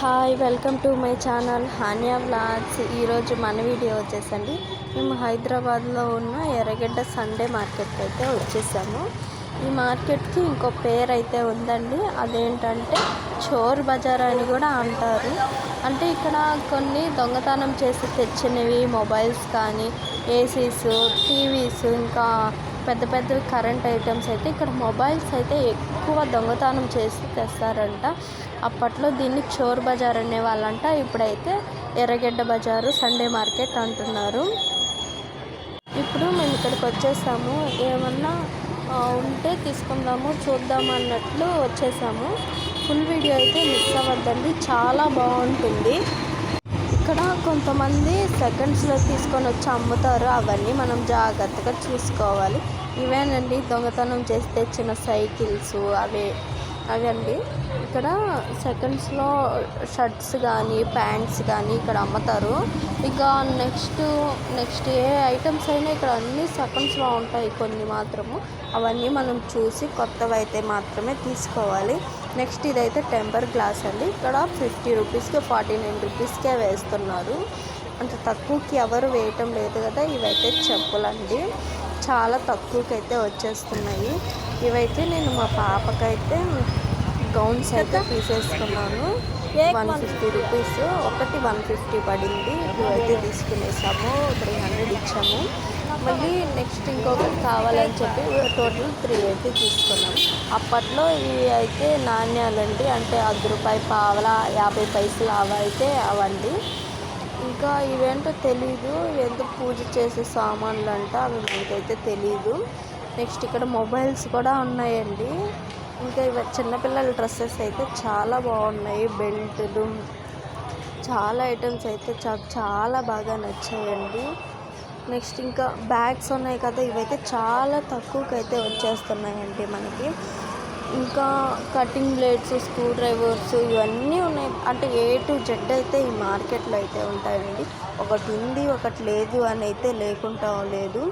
Hi welcome to my channel Haniya vlogs. ఈరోజు మన video వచ్చేసండి. మేము హైదరాబాద్లో ఉన్న ఎర్రగడ్డ సండే మార్కెట్కి అయితే వచ్చేసాము. ఈ మార్కెట్కి ఇంకో పేరు అయితే ఉందండి. అదేంటంటే చోర్ బజార్ అని కూడా అంటారు. అంటే ఇక్కడ కొన్ని దొంగతనం చేసి తెచ్చినవి మొబైల్స్ కానీ ఏసీస్ టీవీస్ ఇంకా పెద్ద పెద్ద కరెంట్ ఐటమ్స్ అయితే ఇక్కడ మొబైల్స్ అయితే ఎక్కువ దొంగతనం చేసి తెస్తారంట. అప్పట్లో దీన్ని చోర్ బజార్ అనేవాళ్ళంట. ఇప్పుడైతే ఎర్రగడ్డ బజారు సండే మార్కెట్ అంటున్నారు. ఇప్పుడు మేము ఇక్కడికి వచ్చేసాము. ఏమన్నా ఉంటే తీసుకుందాము చూద్దాము అన్నట్లు వచ్చేసాము. ఫుల్ వీడియో అయితే మిస్ అవ్వద్దండి. చాలా బాగుంటుంది. ఇక్కడ కొంతమంది సెకండ్స్లో తీసుకొని వచ్చి అమ్ముతారు. అవన్నీ మనం జాగ్రత్తగా చూసుకోవాలి. ఇవేనండి దొంగతనం చేసి తెచ్చిన సైకిల్స్ అవే అవండి. ఇక్కడ సెకండ్స్లో షర్ట్స్ కానీ ప్యాంట్స్ కానీ ఇక్కడ అమ్ముతారు. ఇక నెక్స్ట్ నెక్స్ట్ ఏ ఐటమ్స్ అయినా ఇక్కడ అన్ని సెకండ్స్లో ఉంటాయి కొన్ని మాత్రము. అవన్నీ మనం చూసి కొత్తవి అయితే మాత్రమే తీసుకోవాలి. నెక్స్ట్ ఇదైతే టెంపర్ గ్లాస్ అండి. ఇక్కడ ఫిఫ్టీ రూపీస్కి ఫార్టీ నైన్ రూపీస్కే వేస్తున్నారు. అంత తక్కువకి ఎవరు వేయటం లేదు కదా ఇవైతే చెప్పులండి. చాలా తక్కువకి అయితే వచ్చేస్తున్నాయి. ఇవైతే నేను మా పాపకైతే గౌన్స్ అయితే తీసేసుకున్నాను. వన్ ఫిఫ్టీ రూపీస్ ఒకటి వన్ ఫిఫ్టీ పడింది. ఇవైతే తీసుకునేసాము త్రీ హండ్రెడ్ ఇచ్చాము. మళ్ళీ నెక్స్ట్ ఇంకొకటి కావాలని చెప్పి టోటల్ త్రీ అయితే తీసుకున్నాం. అప్పట్లో ఇవి అయితే నాణ్యాలండి అంటే అర్ధ రూపాయి పావల యాభై పైసలు అవి అయితే అవండి ఇంకా ఇవేంటో తెలీదు. ఎందుకు పూజ చేసే సామాన్లు అంట అవి మనకైతే తెలీదు. నెక్స్ట్ ఇక్కడ మొబైల్స్ కూడా ఉన్నాయండి. ఇంకా ఇవి చిన్నపిల్లల డ్రెస్సెస్ అయితే చాలా బాగున్నాయి. బెల్టులు చాలా ఐటమ్స్ అయితే చా- చాలా బాగా నచ్చాయండి. నెక్స్ట్ ఇంకా బ్యాగ్స్ ఉన్నాయి కదా ఇవైతే చాలా తక్కువకి అయితే వచ్చేస్తున్నాయండి మనకి. ఇంకా కటింగ్ బ్లేడ్స్ స్క్రూ డ్రైవర్స్ ఇవన్నీ ఉన్నాయి. అంటే ఏ టు జెడ్ అయితే ఈ మార్కెట్లో అయితే ఉంటాయండి. ఒకటి ఉంది ఒకటి లేదు అని అయితే లేకుండా లేదు.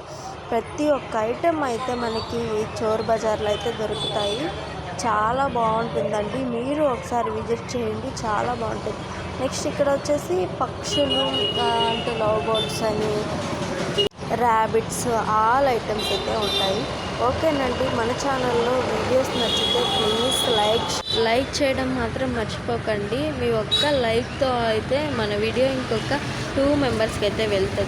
ప్రతి ఒక్క ఐటెం అయితే మనకి చోర్ బజార్లో అయితే దొరుకుతాయి. చాలా బాగుంటుందండి. మీరు ఒకసారి విజిట్ చేయండి చాలా బాగుంటుంది. నెక్స్ట్ ఇక్కడ వచ్చేసి పక్షులు అంటే లవ్ బర్డ్స్ అని ర్యాబిట్స్ ఆల్ ఐటమ్స్ అయితే ఉంటాయి. ఓకేనండి మన ఛానల్లో వీడియోస్ నచ్చితే ప్లీజ్ లైక్ లైక్ చేయడం మాత్రం మర్చిపోకండి. మీ ఒక్క లైక్తో అయితే మన వీడియో ఇంకొక టూ మెంబర్స్కి అయితే వెళ్తుంది.